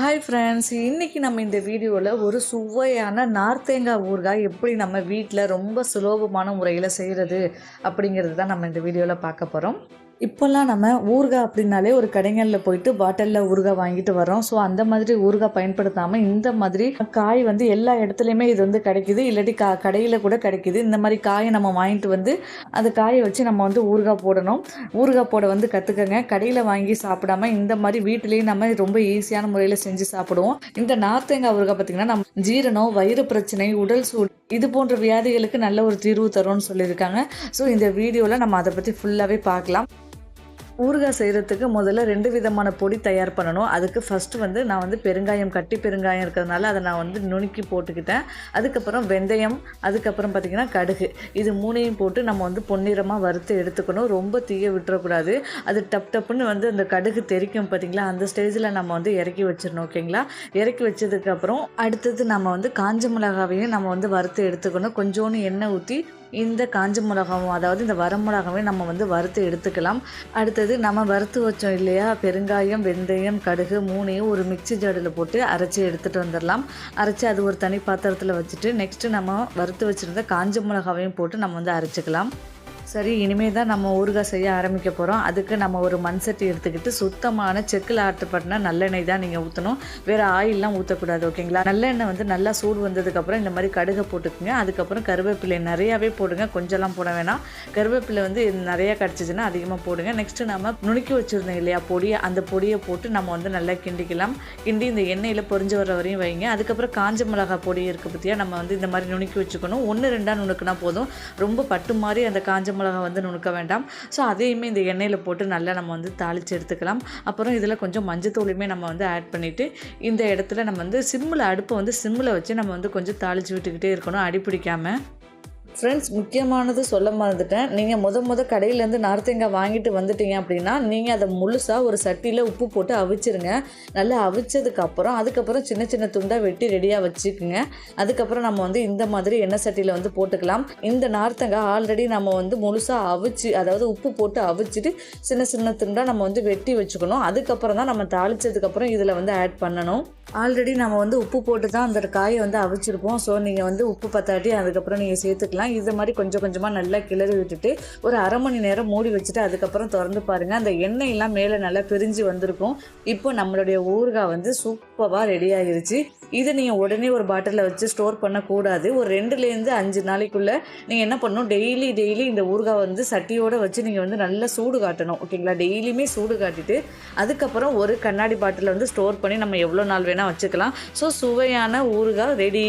Hi friends இன்றைக்கி நம்ம இந்த வீடியோவில் ஒரு சுவையான நார்த்தேங்காய் ஊறுகாய் எப்படி நம்ம வீட்டில் ரொம்ப சுலபமான முறையில் செய்கிறது அப்படிங்கிறது தான் நம்ம இந்த வீடியோவில் பார்க்க போகிறோம் இப்போல்லாம் நம்ம ஊறுகாய் அப்படின்னாலே ஒரு கடைகளில் போயிட்டு பாட்டிலில் ஊறுகாய் வாங்கிட்டு வரோம் ஸோ அந்த மாதிரி ஊறுகாய் பயன்படுத்தாமல் இந்த மாதிரி காய் வந்து எல்லா இடத்துலையுமே இது வந்து கிடைக்குது. இல்லாட்டி கா கடையில் கூட கிடைக்குது. இந்த மாதிரி காயை நம்ம வாங்கிட்டு வந்து அந்த காயை வச்சு நம்ம வந்து ஊறுகாய் போடணும். ஊறுகாய் போட வந்து கற்றுக்கங்க கடையில் வாங்கி சாப்பிடாம இந்த மாதிரி வீட்டிலேயே நம்ம ரொம்ப ஈஸியான முறையில் செஞ்சு சாப்பிடுவோம். இந்த நார்த்தேங்காய் ஊறுகாய் பார்த்திங்கன்னா நம்ம ஜீரணம் வயிறு பிரச்சனை உடல் சூடு இது போன்ற வியாதிகளுக்கு நல்ல ஒரு தீர்வு தரும்னு சொல்லியிருக்காங்க. ஸோ இந்த வீடியோவில் நம்ம அதை பற்றி ஃபுல்லாகவே பார்க்கலாம். ஊறுகாய் செய்கிறதுக்கு முதல்ல ரெண்டு விதமான பொடி தயார் பண்ணணும். அதுக்கு ஃபஸ்ட்டு வந்து நான் வந்து பெருங்காயம் கட்டி பெருங்காயம் இருக்கிறதுனால அதை நான் வந்து நுணுக்கி போட்டுக்கிட்டேன். அதுக்கப்புறம் வெந்தயம் அதுக்கப்புறம் பார்த்திங்கன்னா கடுகு. இது மூணையும் போட்டு நம்ம வந்து பொன்னிறமாக வறுத்து எடுத்துக்கணும். ரொம்ப தீய விட்டுறக்கூடாது. அது டப் டப்புன்னு வந்து அந்த கடுகு தெரிக்கும் பார்த்திங்களா அந்த ஸ்டேஜில் நம்ம வந்து இறக்கி வச்சிடணும் ஓகேங்களா? இறக்கி வச்சதுக்கப்புறம் அடுத்தது நம்ம வந்து காஞ்ச மிளகாவையும் நம்ம வந்து வறுத்து எடுத்துக்கணும். கொஞ்சோண்டு எண்ணெய் ஊற்றி இந்த காஞ்ச மிளகாவும் அதாவது இந்த வரமிளகாவையும் நம்ம வந்து வறுத்து எடுத்துக்கலாம். அடுத்தது நம்ம வறுத்து வச்சோம் இல்லையா? பெருங்காயம் வெந்தயம் கடுகு மூணையும் ஒரு மிக்சி ஜாடியில் போட்டு அரைச்சி எடுத்துகிட்டு வந்துடலாம். அரைச்சி அது ஒரு தனி பாத்திரத்தில் வச்சுட்டு நெக்ஸ்ட்டு நம்ம வறுத்து வச்சுருந்த காஞ்ச மிளகாவையும் போட்டு நம்ம வந்து அரைச்சிக்கலாம். சரி இனிமேல் தான் நம்ம ஊறுகாய் செய்ய ஆரம்பிக்க போகிறோம் அதுக்கு நம்ம ஒரு மண் சட்டி எடுத்துக்கிட்டு சுத்தமான செக்கில் ஆட்டுப்பட்டின நல்லெண்ணெய் தான் நீங்கள் ஊற்றணும் வேறு ஆயிலெலாம் ஊற்றக்கூடாது ஓகேங்களா? நல்லெண்ணெய் வந்து நல்லா சூடு வந்ததுக்கப்புறம் இந்த மாதிரி கடுகை போட்டுக்குங்க. அதுக்கப்புறம் கருவேப்பிலை நிறையாவே போடுங்க. கொஞ்சம்லாம் போட வேணாம். கருவேப்பிலை வந்து நிறையா கிடச்சிச்சின்னா அதிகமாக போடுங்க. நெக்ஸ்ட்டு நம்ம நுணுக்கி வச்சுருந்தோம் இல்லையா பொடியை? அந்த பொடியை போட்டு நம்ம வந்து நல்லா கிண்டிக்கலாம். கிண்டி இந்த எண்ணெயில் பொறிஞ்சு வர வரையும் வைங்க. அதுக்கப்புறம் காஞ்ச மிளகாய் பொடி இருக்குது பற்றியா நம்ம வந்து இந்த மாதிரி நுணுக்கி வச்சுக்கணும். ஒன்று ரெண்டாக நுணுக்குனா போதும். ரொம்ப பட்டு மாதிரி அந்த காஞ்ச மிளகா வந்து நுணுக்க வேண்டாம். ஸோ அதையுமே இந்த எண்ணெயில் போட்டு நல்லா நம்ம வந்து தாளித்து எடுத்துக்கலாம். அப்புறம் இதில் கொஞ்சம் மஞ்சத்தூளையுமே நம்ம வந்து ஆட் பண்ணிவிட்டு இந்த இடத்துல நம்ம வந்து சிம்மில் அடுப்பை வந்து சிம்மில் வச்சு நம்ம வந்து கொஞ்சம் தாளித்து விட்டுக்கிட்டே இருக்கணும் அடி பிடிக்காமல் ஃப்ரெண்ட்ஸ் முக்கியமானது சொல்ல மறந்துட்டேன். நீங்கள் முத முத கடையிலேருந்து நார்த்தேங்காய் வாங்கிட்டு வந்துட்டீங்க அப்படின்னா நீங்கள் அதை முழுசாக ஒரு சட்டியில் உப்பு போட்டு அவிச்சிருங்க. நல்லா அவிச்சதுக்கப்புறம் அதுக்கப்புறம் சின்ன சின்ன துண்டாக வெட்டி ரெடியாக வச்சுக்குங்க. அதுக்கப்புறம் நம்ம வந்து இந்த மாதிரி எண்ணெய் சட்டியில் வந்து போட்டுக்கலாம். இந்த நார்த்தங்காய் ஆல்ரெடி நம்ம வந்து முழுசாக அவிச்சு அதாவது உப்பு போட்டு அவிச்சிட்டு சின்ன சின்ன துண்டாக நம்ம வந்து வெட்டி வச்சுக்கணும். அதுக்கப்புறம் தான் நம்ம தாளித்ததுக்கப்புறம் இதில் வந்து ஆட் பண்ணணும். ஆல்ரெடி நம்ம வந்து உப்பு போட்டு தான் அந்த காயை வந்து அவிச்சிருப்போம். ஸோ நீங்கள் வந்து உப்பு பத்தாட்டி அதுக்கப்புறம் நீங்கள் சேர்த்துக்கலாம். இது மாதிரி கொஞ்சம் கொஞ்சமாக நல்லா கிளறி விட்டுட்டு ஒரு அரை மணி நேரம் மூடி வச்சுட்டு அதுக்கப்புறம் திறந்து பாருங்கள் அந்த எண்ணெயெல்லாம் மேலே நல்லா பிரிஞ்சு வந்திருக்கும். இப்போ நம்மளுடைய ஊறுகாய் வந்து சூப்பராக ரெடி ஆகிருச்சு இதை நீங்கள் உடனே ஒரு பாட்டிலில் வச்சு ஸ்டோர் பண்ணக்கூடாது. ஒரு ரெண்டுலேருந்து அஞ்சு நாளைக்குள்ளே நீங்கள் என்ன பண்ணணும்? டெய்லி டெய்லி இந்த ஊறுகாய் வந்து சட்டியோடு வச்சு நீங்கள் வந்து நல்லா சூடு காட்டணும். ஓகேங்களா டெய்லியுமே சூடு காட்டிட்டு அதுக்கப்புறம் ஒரு கண்ணாடி பாட்டிலில் வந்து ஸ்டோர் பண்ணி நம்ம எவ்வளோ நாள் வேணும் வேணால் வச்சுக்கலாம். ஸோ சுவையான ஊறுகாய் ரெடி